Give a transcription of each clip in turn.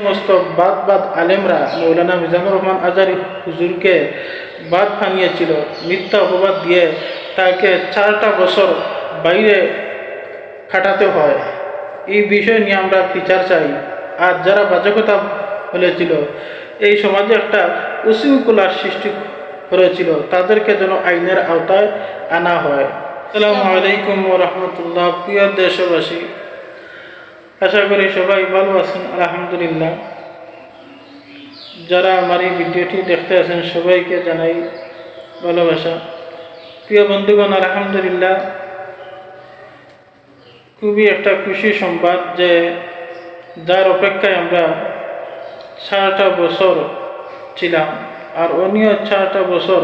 সমস্ত বাদ বাদ আলেমরা মৌলানা মিজানুর রহমান আজারি হুজুরকে বাদ ভাঙিয়েছিল, মিথ্যা অপবাদ দিয়ে তাকে চারটা বছর বাইরে খাটাতে হয়। এই বিষয় নিয়ে আমরা বিচার চাই। আর যারা বাজে কথা বলেছিল, এই সমাজে একটা উশৃঙ্খলার সৃষ্টি করেছিল তাদেরকে যেন আইনের আওতায় আনা হয়। আসসালামু আলাইকুম রহমতুল্লাহ। প্রিয় দেশবাসী আশা করি সবাই ভালো আছেন, আলহামদুলিল্লাহ। যারা আমার এই ভিডিওটি দেখতে আছেন, সবাইকে জানাই ভালোবাসা। প্রিয় বন্ধুগণ, আলহামদুলিল্লাহ, খুবই একটা খুশি সংবাদ যে যার অপেক্ষায় আমরা চারটা বছর ছিলাম আর উনিও চারটা বছর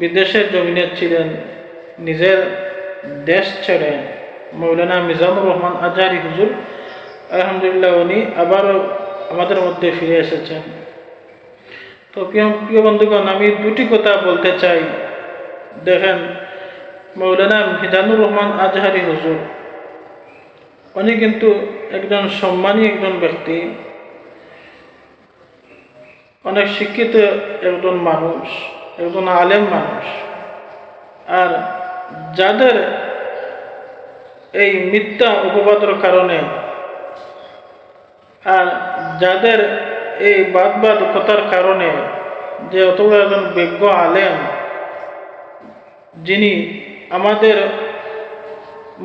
বিদেশের জমিনে ছিলেন, নিজের দেশ ছেড়ে মৌলানা মিজানুর রহমান আজহারি হুজুর, আলহামদুলিল্লাহ উনি আবারও আমাদের মধ্যে ফিরে এসেছেন। তো প্রিয় প্রিয় বন্ধুগণ, আমি দুটি কথা বলতে চাই। দেখেন, মৌলানা মিজানুর রহমান আজহারি হুজুর, উনি কিন্তু একজন সম্মানী একজন ব্যক্তি, অনেক শিক্ষিত একজন মানুষ, একজন আলেম মানুষ। আর যাদের এই মিথ্যা উপবাদের কারণে। আর যাদের এই বাদ বাদ কথার কারণে যে অত একজন বিজ্ঞ আলেম, যিনি আমাদের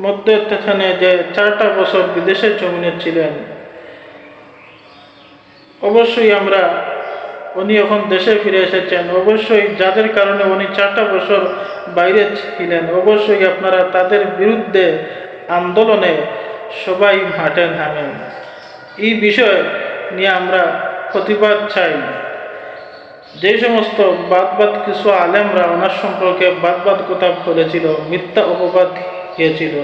মধ্যে সেখানে যে চারটা বছর বিদেশের জমিনে ছিলেন, অবশ্যই আমরা উনি এখন দেশে ফিরে এসেছেন। অবশ্যই যাদের কারণে উনি চারটা বছর বাইরে ছিলেন, অবশ্যই আপনারা তাদের বিরুদ্ধে আন্দোলনে সবাই মাঠে নামেন এই বিষয় নিয়ে আমরা প্রতিবাদ চাই। যে সমস্ত বাদ বাদ কিছু আলেমরা ওনার সম্পর্কে বাদ বাদ কথা বলেছিল, মিথ্যা অপবাদ দিয়েছিল।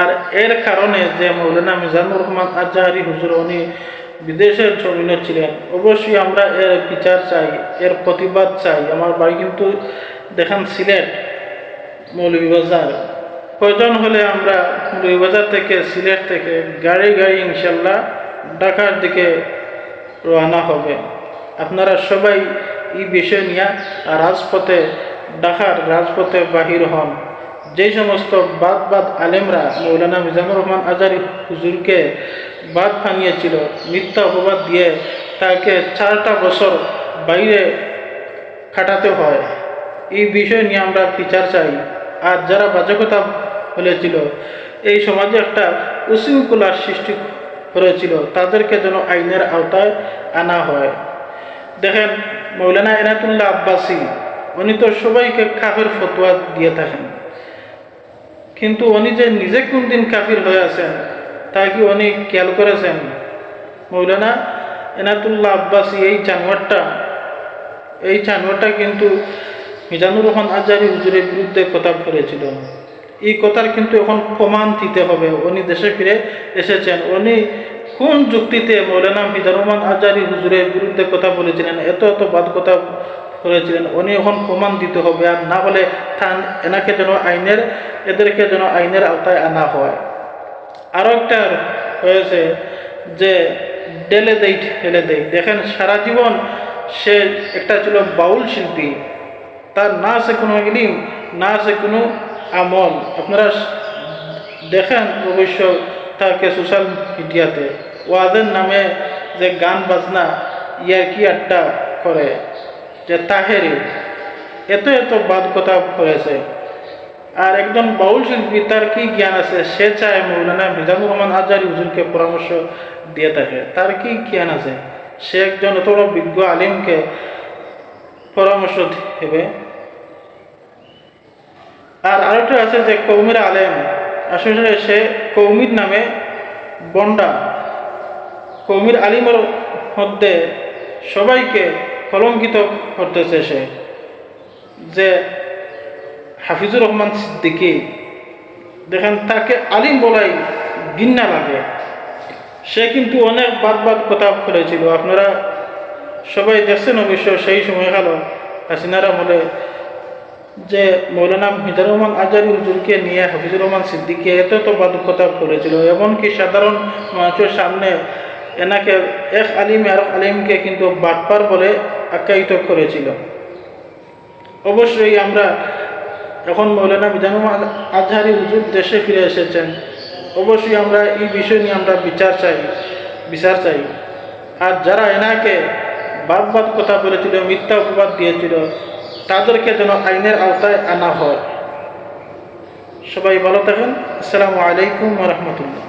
আর এর কারণে যে মৌলানা মিজানুর রহমান আজহারি হুজুর, উনি বিদেশের জমিনে ছিলেন, অবশ্যই আমরা এর বিচার চাই, এর প্রতিবাদ চাই। আমার বাড়ি কিন্তু দেখান সিলেট মৌলভীবাজার। প্রয়োজন হলে আমরা মৌলভীবাজার থেকে, সিলেট থেকে গাড়ি গাড়ি ইনশাল্লাহ ঢাকার দিকে রওনা হবে। আপনারা সবাই এই বিষয় নিয়ে রাজপথে, ঢাকার রাজপথে বাহির হন। যে সমস্ত বাদ বাদ আলেমরা, মৌলানা মিজানুর রহমান আজারি হুজুরকে বাদ ভাঙিয়েছিল মিথ্যা অপবাদ দিয়ে তাকে চারটা বছর বাইরে খাটাতে হয়। এই বিষয় নিয়ে আমরা বিচার চাই। আর যারা বাজে বলেছিল এই সমাজে একটা উশৃঙ্খলার সৃষ্টি করেছিল তাদেরকে যেন আইনের আওতায় আনা হয়। দেখেন, মৌলানা এনাতুল্লাহ আব্বাসী, উনি তো সবাইকে কাফের ফতোয়া দিয়ে থাকেন। কিন্তু উনি যে নিজে কোন দিন কাফির হয়ে আছেন, তা কি উনি খেয়াল করেছেন? মৌলানা এনাতুল্লাহ আব্বাসী, এই জানোয়ারটা এই জানোয়ারটা কিন্তু মিজানুর রহমান আজারি হুজুরের বিরুদ্ধে কথা বলেছিল এই কথার কিন্তু এখন প্রমাণ দিতে হবে। উনি দেশে ফিরে এসেছেন। উনি কোন যুক্তিতে মৌলানা মিজানুর রহমান আজারি হুজুরের বিরুদ্ধে কথা বলেছিলেন, এত এত বাদ কথা করেছিলেন উনি এখন প্রমাণ দিতে হবে। আর না হলে থান, এনাকে যেন আইনের, এদেরকে যেন আইনের আওতায় আনা হয়। আরও একটা হয়েছে যে ডেলে দেই ঠেলে দেই। দেখেন, সারা জীবন সে একটা ছিল বাউল শিল্পী। তার না আছে কোনো ইলিম, না আছে কোনো আমল। আপনারা দেখেন অবশ্য তাকে সোশ্যাল মিডিয়াতে ওয়াদের নামে যে গান বাজনা ইয়ার কি আড্ডা করে, যে তাহেরি, এত এত বাদ কথা করেছে আর একজন বাউল শিল্পী, তার কি জ্ঞান আছে? সে চায় মৌলানা মিজানুর রহমান আজারি হুজুরকে পরামর্শ দিয়ে থাকে। তার কি জ্ঞান আছে? সে একজন বড় বিজ্ঞ আলিমকে পরামর্শ দেবে। আর আরেকটা আছে যে কৌমির আলেম। আসলে সে কৌমির নামে বন্ডা। কৌমির আলিমের মধ্যে সবাইকে কলঙ্কিত করতেছে সে। যে হাফিজুর রহমান সিদ্দিকি, দেখেন তাকে আলিম বলাই গিন্না লাগে। সে কিন্তু অনেক বাদ বাদ কথা বলেছিল। আপনারা সবাই দেখছেন অবশ্য সেই সময়কাল হাসিনারা বলে যে মৌলানা মিজানুর রহমান আজারি হুজুরকে নিয়ে হাফিজুর রহমান সিদ্দিকি এত তো বাদ কথা বলেছিল এমনকি সাধারণ মানুষের সামনে এনাকে এক আলিম আর আলিমকে কিন্তু বাটপার বলে আখ্যায়িত করেছিল। অবশ্যই আমরা এখন মৌলানা মিজানুল আজহারি হুজুর দেশে ফিরে এসেছেন। অবশ্যই আমরা এই বিষয় নিয়ে আমরা বিচার চাই বিচার চাই। আর যারা এনাকে বাদ বাদ কথা বলেছিল, মিথ্যা অপবাদ দিয়েছিল তাদেরকে যেন আইনের আওতায় আনা হয়। সবাই ভালো থাকেন। আসসালামু আলাইকুম রহমতুল্লাহ।